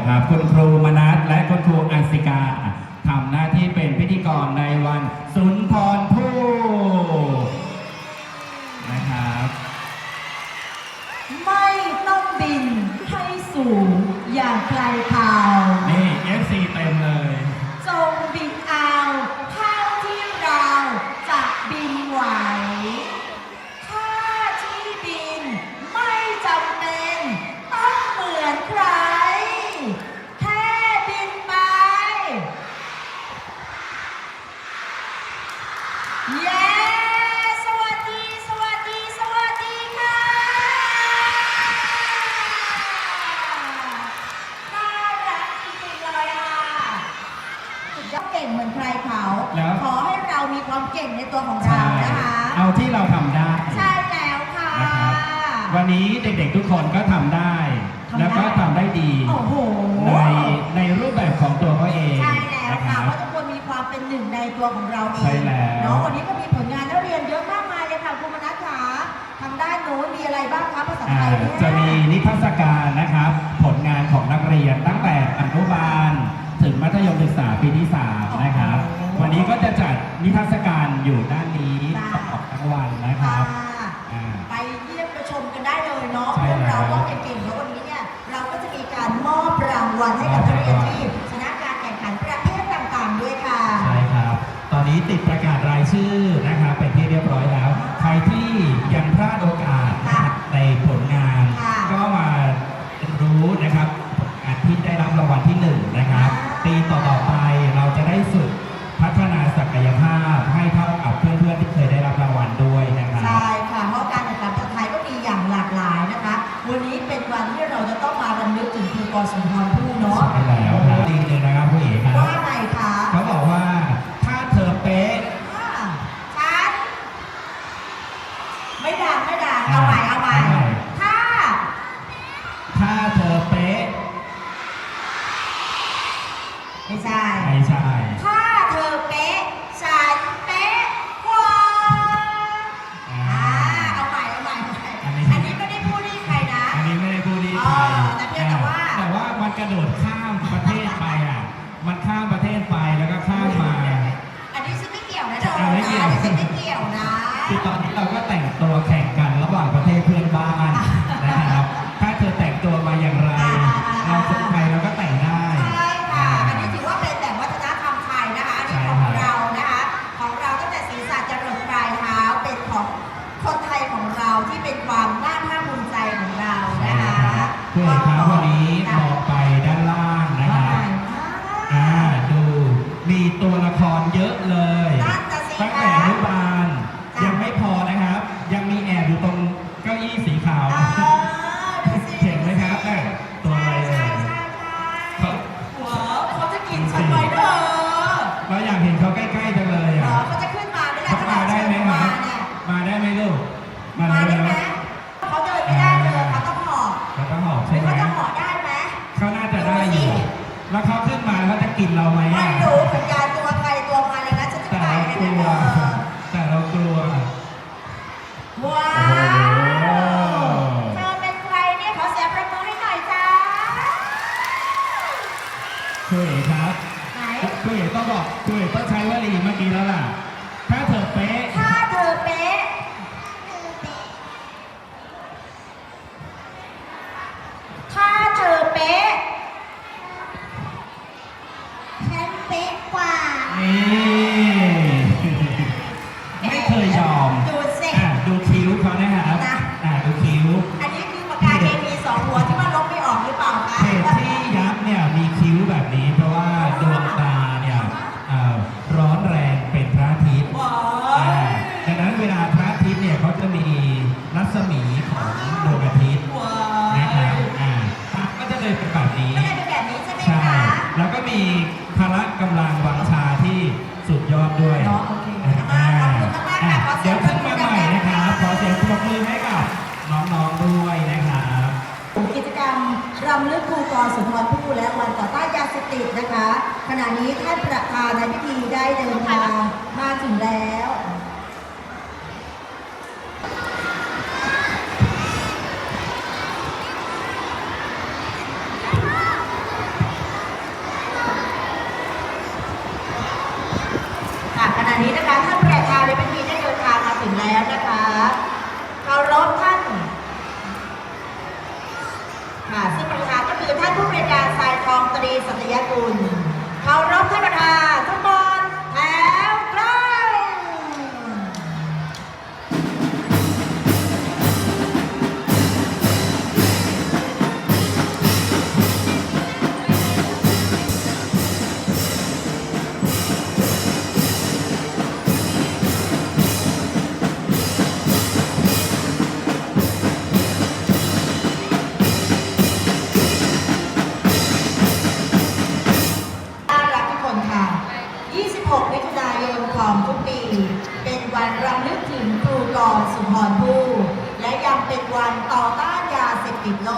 นะครับ คุณครูม ความเก่งในตัวของเรานะคะ เอาที่เราทำได้ ใช่แล้วค่ะะควันนี้เด็กๆทุกคนก็ทำได้ได้ แล้วก็ทำได้ดีในในรูปแบบของตัวเขาเองใช่แล้วค่ะรับ เพราะทุกคนมีความเป็นหนึ่งในตัวของเราเองใช่แล้วเนอะวันนี้ก็มีผลงานนักเรียนเยอะมากมายเลยค่ะคุณมนัสขาทำได้หนูมีอะไรบ้างคะภาษาไทายเนี่ยจะมีนิทรรศการนะครับ ผลงานของนักเรียนตั้งแต่อนุบาล ถึงมัธยมศึกษาปีที่3นะครับ วันนี้ก็จะจัด นิทรรศการอยู่ด้านนี้ตจ้ลอดทั้งวันนะครับไปเยี่ยมไปชมกันได้เลยเนาะใช่เรื่องราวก็เป็นเก่งแล้ววันนี้เนี่ยเราก็จะมีการมอบรางวัลให้กับนักเรียนที่ชนะการแข่งขันประเภทต่างๆด้วยค่ะ ใช่ครับ ตอนนี้ติดประกาศรายชื่อนะ แล้วเขาขึ้นมาเขาจะกินเราไหมไม่รู้เหมือนกัน ติโล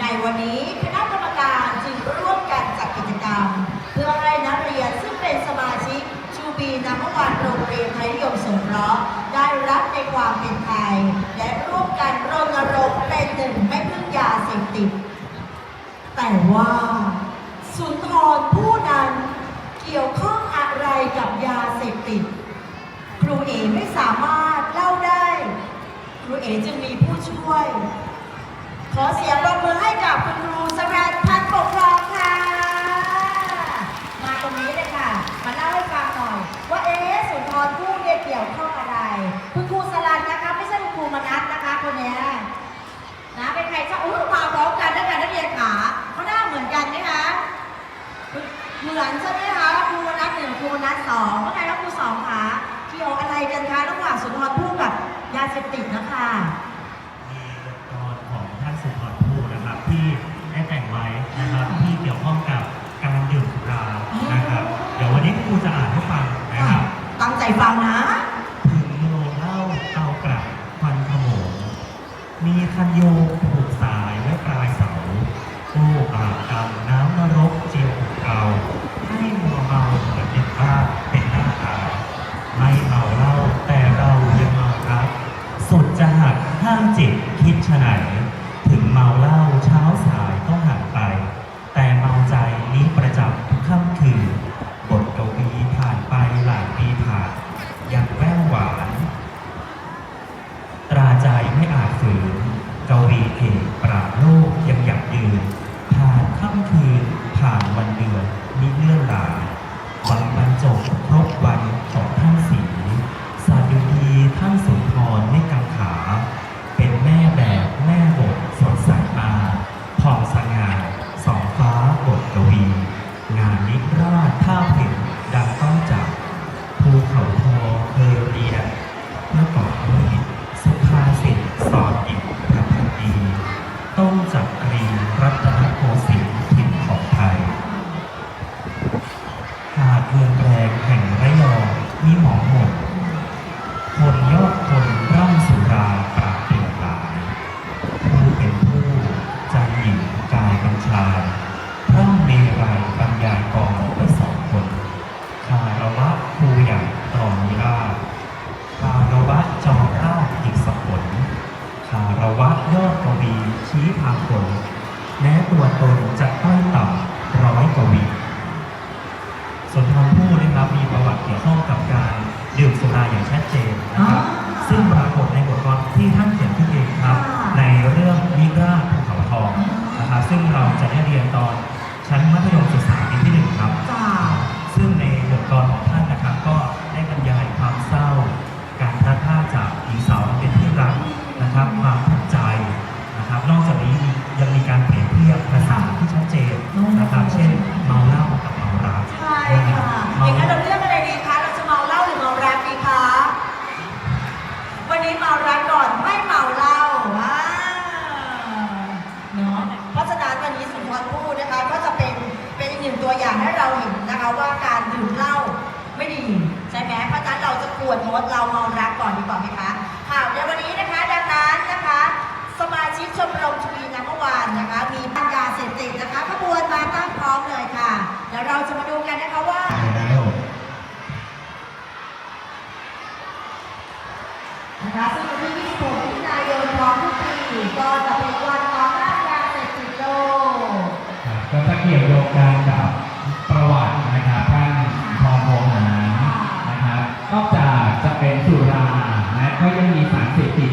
ในวันนี้คณะกรรมการจึงร่วมกันจัดกิจกรรม เพื่อให้นักเรียนซึ่งเป็นสมาชิกชูบีนัมวันโรงเรียนไทยนิยมสมราได้รับในความเป็นไทย และร่วมกันรณรงค์เป็นหนึ่งไม่พึ่งยาเสพติด แต่ว่าสุนทรผู้นั้นเกี่ยวข้องอะไรกับยาเสพติดครูเอไม่สามารถเล่าได้ ครูเอจึงมีผู้ช่วย ขอเสียงปรบมือให้กับคุณครูสรันพันปกครองค่ะ มาตรงนี้เลยค่ะ มาเล่าให้ฟังหน่อย ว่าเอ๊สุนทรภู่เนี่ยเกี่ยวข้องอะไร คุณครูสลันนะคะ ไม่ใช่คุณครูมนัสนะคะคนนี้นะเป็นใครจะอู้มาพร้อมกันนะคะนักเรียนขาเขาหน้าเหมือนกันไหมคะเหมือนใช่ไหมคะครูมนัสหนึ่งครูมนัสสองว่าไงแล้วครูสองคะเกี่ยวอะไรกันคะระหว่างสุนทรภู่กับยาเสพติดนะคะ นะครับ การกับประวัตินะครับท่านทองโพหนะครับนอกจากจะเป็นสุราและก็ยังมีสารเสพติด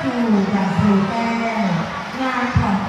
ครูบาเรูแก้งานของ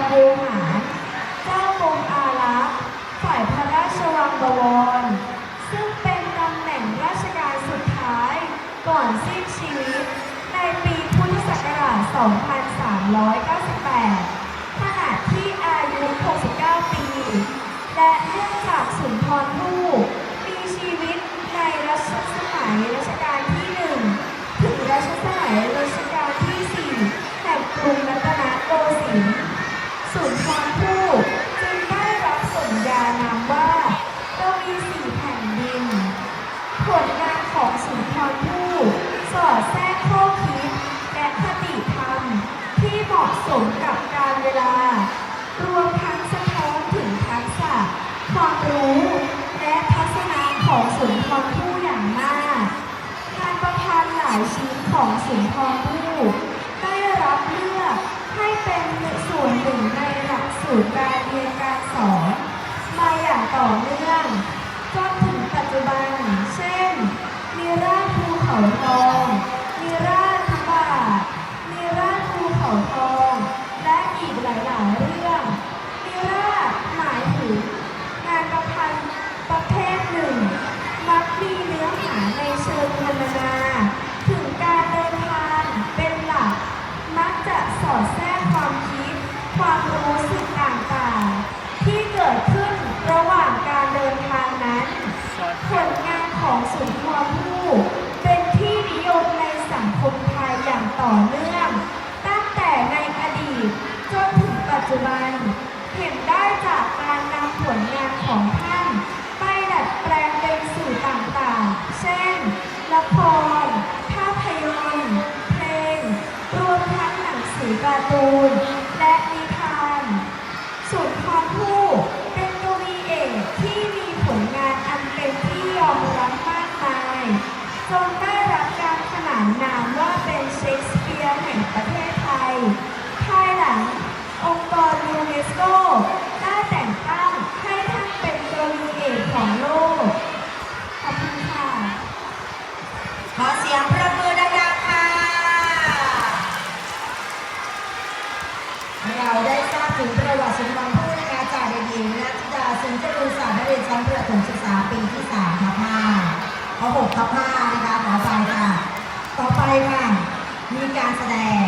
รยูหา เจ้ากรมอารักษ์ฝ่ายพระราชวังบวร ซึ่งเป็นตำแหน่งราชการสุดท้ายก่อนสิ้นชีวิต ในปีพุทธศักราช 2309 สุนทรภู่ได้รับเลือกให้เป็นส่วนหนึ่งในหลักสูตรการเรียนการสอน มาอย่างต่อเนื่องจนถึงปัจจุบัน เช่น มีราชภูเขาทอง ร์ตูน และนิทานศูนย์ความผู้เป็นตัววีเอกที่มีผลงานอันเป็นที่ยอมรับมากมายจนได้รับการขนานนามว่าเป็นเชคสเปียร์แห่งประเทศไทยภายหลังองค์กรยูเนสโก นจรูนศาสตร์นักเรียนชั้นประถมศึกษาปีที่3ทับ5ขอ6ทับ5นะคะขอไปค่ะ ต่อไปค่ะ มีการแสดง